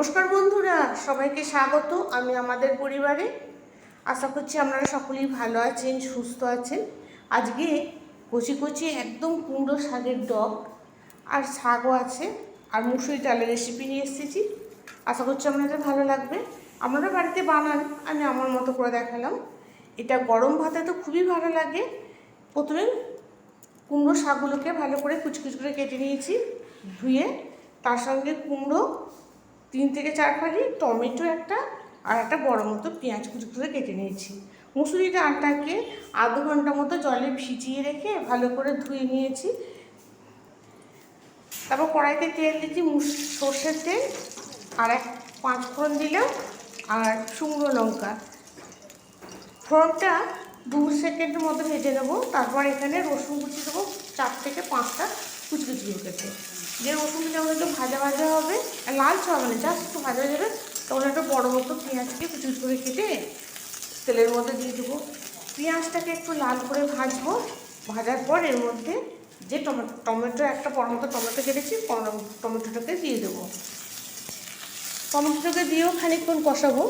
নমস্কার বন্ধুরা, সবাইকে স্বাগত আমি আমাদের পরিবারে। আশা করছি আপনারা সকলেই ভালো আছেন, সুস্থ আছেন। আজকে কচি কচি একদম কুমড়ো শাকের ডগ আর শাকও আছে আর মুসুরি ডালের রেসিপি নিয়ে এসেছি। আশা করছি আপনাদের ভালো লাগবে। আপনারা বাড়িতে বানান, আমি আমার মতো করে দেখালাম। এটা গরম ভাতে তো খুবই ভালো লাগে। প্রথমে কুমড়ো শাকগুলোকে ভালো করে কুচকুচ করে কেটে নিয়েছি, ধুয়ে তার সঙ্গে কুমড়ো তিন থেকে চার ফালি টমেটো একটা আর একটা বড় মতো পেঁয়াজ কুচি করে কেটে নিয়েছি। মুসুরি ডালটাকে আধ ঘণ্টা মতো জলে ভিজিয়ে রেখে ভালো করে ধুয়ে নিয়েছি। তারপর কড়াইতে তেল দিয়েছি সর্ষের তেল, আর এক পাঁচ ফোড়ন দিলাম, আর শুকনো লঙ্কা। ফোড়নটা দু সেকেন্ডের মতো ভেজে নেব, তারপর এখানে রসুন কুচি দেবো চার থেকে পাঁচটা কুচি কুচি কেটে যে রসুনটা যেমন একটু ভাজা ভাজা হবে। আর লালচে হবে না জাস্ট একটু ভাজা যাবে। তখন একটা বড়ো মতো পেঁয়াজকে কুচি কুচি করে কেটে তেলের মধ্যে দিয়ে দেবো। পেঁয়াজটাকে একটু লাল করে ভাজবো। ভাজার পর এর মধ্যে যে টমেটো টমেটো, একটা বড় মতো টমেটো কেটেছি টমেটোটাকে দিয়ে দেবো। টমেটোটাকে দিয়েও খানিকক্ষণ কষাবো।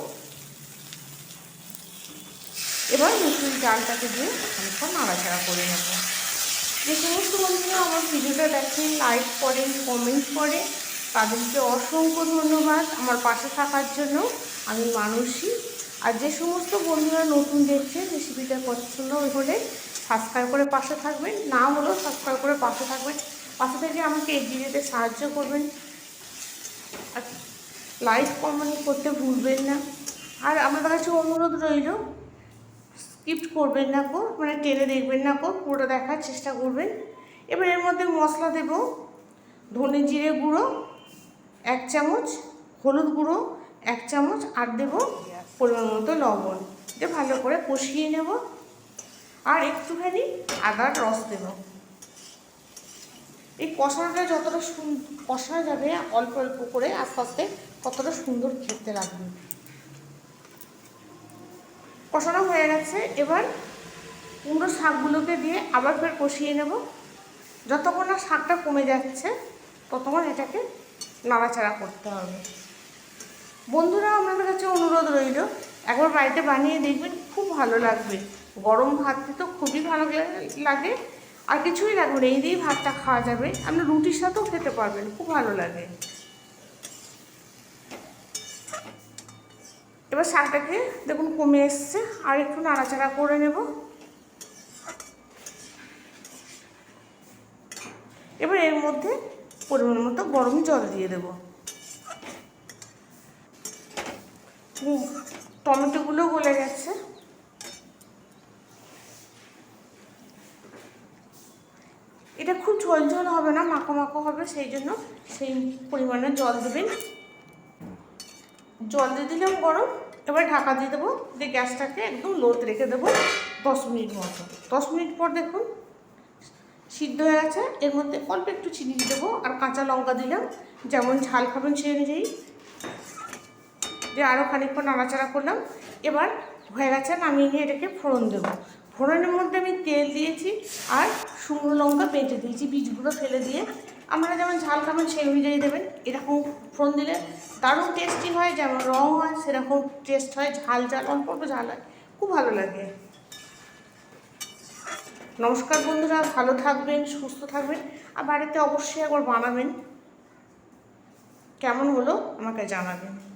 এবার মুসুরি ডালটাকে দিয়ে খানিকক্ষণ নাড়াচাড়া করে নেব। যে সমস্ত বন্ধুরা আমার ভিডিওটা দেখেন লাইক করেন কমেন্ট করে, তাদেরকে অসংখ্য ধন্যবাদ আমার পাশে থাকার জন্য। আমি মানুষই আর যে সমস্ত বন্ধুরা নতুন দেখছেন রেসিপিটা পছন্দ হলে সাবস্ক্রাইব করে পাশে থাকবেন। না হলেও সাবস্ক্রাইব করে পাশে থাকবেন। পাশে থেকে আমাকে এগিয়ে যেতে সাহায্য করবেন। আর লাইক কমেন্ট করতে ভুলবেন না। আর আমাদের কাছে অনুরোধ রইল স্কিপ করবেন না কো মানে টেনে দেখবেন না গো পুরোটা দেখার চেষ্টা করবেন। এবার এর মধ্যে মশলা দেব, ধনে জিরে গুঁড়ো, এক চামচ হলুদ গুঁড়ো, এক চামচ আর দেব পরিমাণ মতো লবণ। দিয়ে ভালো করে কষিয়ে নেব আর একটুখানি আদার রস দেব। এই কষানোটা যতটা কষানো যাবে অল্প অল্প করে আস্তে আস্তে কতটা সুন্দর খেতে লাগবে। কষানো হয়ে গেছে। এবার কুমড়ো শাকগুলোকে দিয়ে আবার ফের কষিয়ে নেব। যতক্ষণ না শাকটা কমে যাচ্ছে, ততক্ষণ এটাকে নাড়াচাড়া করতে হবে। বন্ধুরা, আপনাদের কাছে অনুরোধ রইল, একবার বাড়িতে বানিয়ে দেখবেন, খুব ভালো লাগবে। গরম ভাতটি তো খুবই ভালো লাগে। আর কিছুই লাগবে না, এই দিয়েই ভাতটা খাওয়া যাবে। আপনি রুটির সাথেও খেতে পারবেন, খুব ভালো লাগে। এবার শাকটাকে দেখুন কমে এসছে, আর একটু নাড়াচাড়া করে নেব। এবার এর মধ্যে পরিমাণ মতো গরম জল দিয়ে দেব। টমেটোগুলো গলে গেছে। এটা খুব ঝোল ঝোল হবে না, মাখো মাখো হবে, সেই জন্য সেই পরিমাণে জল দেবেন। জল দিয়ে দিলাম গরম। এবার ঢাকা দিয়ে দেবো। দিয়ে গ্যাসটাকে একদম লোতে রেখে দেবো দশ মিনিট মতো। দশ মিনিট পর দেখুন সিদ্ধ হয়ে গেছে। এর মধ্যে অল্প একটু চিনি দেবো আর কাঁচা লঙ্কা দিলাম। যেমন ঝাল খাবেন সেই অনুযায়ী। দিয়ে আরও খানিকক্ষণ নাড়াচাড়া করলাম। এবার হয়ে গেছে নামিয়ে নিয়ে এটাকে ফোড়ন দেবো। ফোড়নের মধ্যে আমি তেল দিয়েছি আর শুকনো লঙ্কা বেটে দিয়েছি। বীজগুলো ফেলে দিয়ে আপনারা যেমন ঝাল খাবেন, সেই অনুযায়ী দেবেন। এরকম ফোড়ন দিলে দারুণ টেস্টি হয়, যেমন রং হয়, সেরকম টেস্ট হয়। ঝাল ঝাল, অল্প অল্প ঝাল হয়। খুব ভালো লাগে। নমস্কার বন্ধুরা, ভালো থাকবেন, সুস্থ থাকবেন। আর বাড়িতে অবশ্যই একবার বানাবেন। কেমন হলো আমাকে জানাবেন।